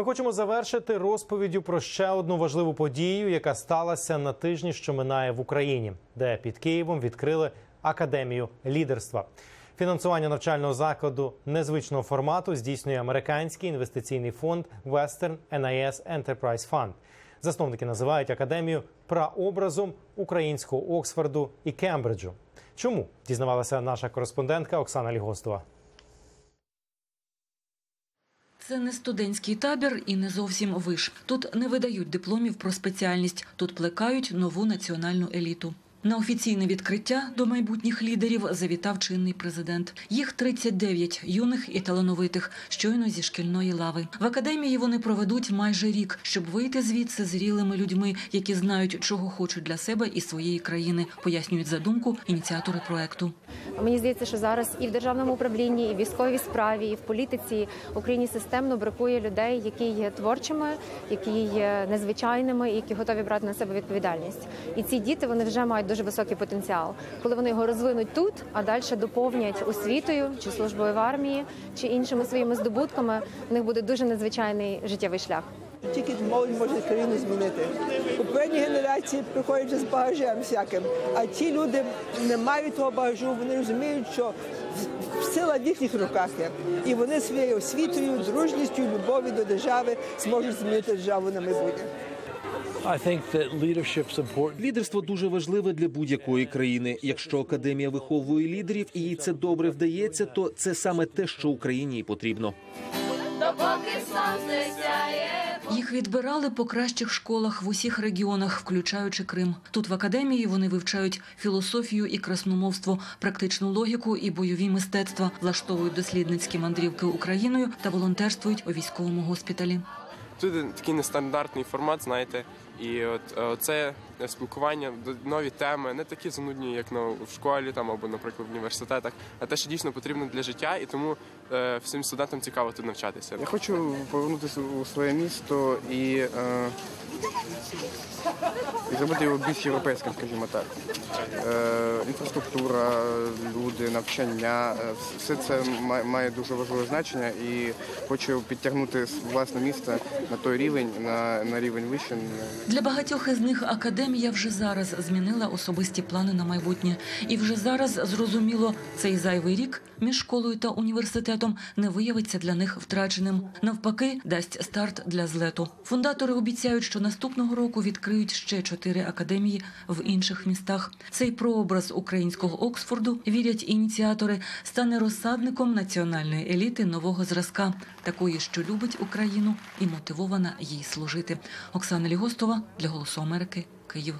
Ми хочемо завершити розповіддю про ще одну важливу подію, яка сталася на тижні, що минає в Україні, де під Києвом відкрили академію лідерства. Фінансування навчального закладу незвичного формату здійснює американський інвестиційний фонд Western NIS Enterprise Fund. Засновники називають академію прообразом українського Оксфорду і Кембриджу. Чому дізнавалася наша кореспондентка Оксана Лігостова? Це не студентський табір і не зовсім виш. Тут не видають дипломів про спеціальність, тут плекають нову національну еліту. На офіційне відкриття до майбутніх лідерів завітав чинний президент. Їх 39 юних і талановитих, щойно зі шкільної лави. В академії вони проведуть майже рік, щоб вийти звідси зрілими людьми, які знають, чого хочуть для себе і своєї країни, пояснюють задумку ініціатори проекту. Мені здається, що зараз і в державному управлінні, і в військовій справі, і в політиці Україні системно бракує людей, які є творчими, які є незвичайними, які готові брати на себе відповідальність. І ці діти вони вже мають дуже високий потенціал. Коли вони його розвинуть тут, а далі доповнять освітою чи службою в армії, чи іншими своїми здобутками, в них буде дуже незвичайний життєвий шлях. Тільки молодь може країну змінити. Попередні генерації приходять вже з багажем всяким, а ті люди не мають того багажу, вони розуміють, що сила в їхніх руках є. І вони своєю освітою, дружністю, любов'ю до держави зможуть змінити державу на майбутнє. I think that leadership's important. Лідерство дуже важливе для будь-якої країни. Якщо академія виховує лідерів і їй це добре вдається, то це саме те, що Україні і потрібно. Їх відбирали по кращих школах в усіх регіонах, включаючи Крим. Тут в академії вони вивчають філософію і красномовство, практичну логіку і бойові мистецтва, влаштовують дослідницькі мандрівки Україною та волонтерствують у військовому госпіталі. Тут такий нестандартний формат, знаєте, і от е, це спілкування, нові теми, не такі занудні, як на в школі там або, наприклад, в університетах, а те, що дійсно потрібно для життя, і тому е, всім студентам цікаво тут навчатися. Я хочу повернутися у своє місто і, е, і зробити його більш європейським, скажімо так. Е, інфраструктура, люди, навчання, е, все це має дуже важливе значення і хочу підтягнути власне місто на той рівень, на, на рівень вище. Для багатьох із них академія вже зараз змінила особисті плани на майбутнє, і вже зараз зрозуміло, цей зайвий рік між школою та університетом не виявиться для них втраченим. Навпаки, дасть старт для злету. Фундатори обіцяють, що наступного року відкриють ще чотири академії в інших містах. Цей прообраз українського Оксфорду вірять ініціатори, стане розсадником національної еліти нового зразка, такої, що любить Україну і мотивована їй служити. Оксана Лігостова для Голосу Америки, Київ.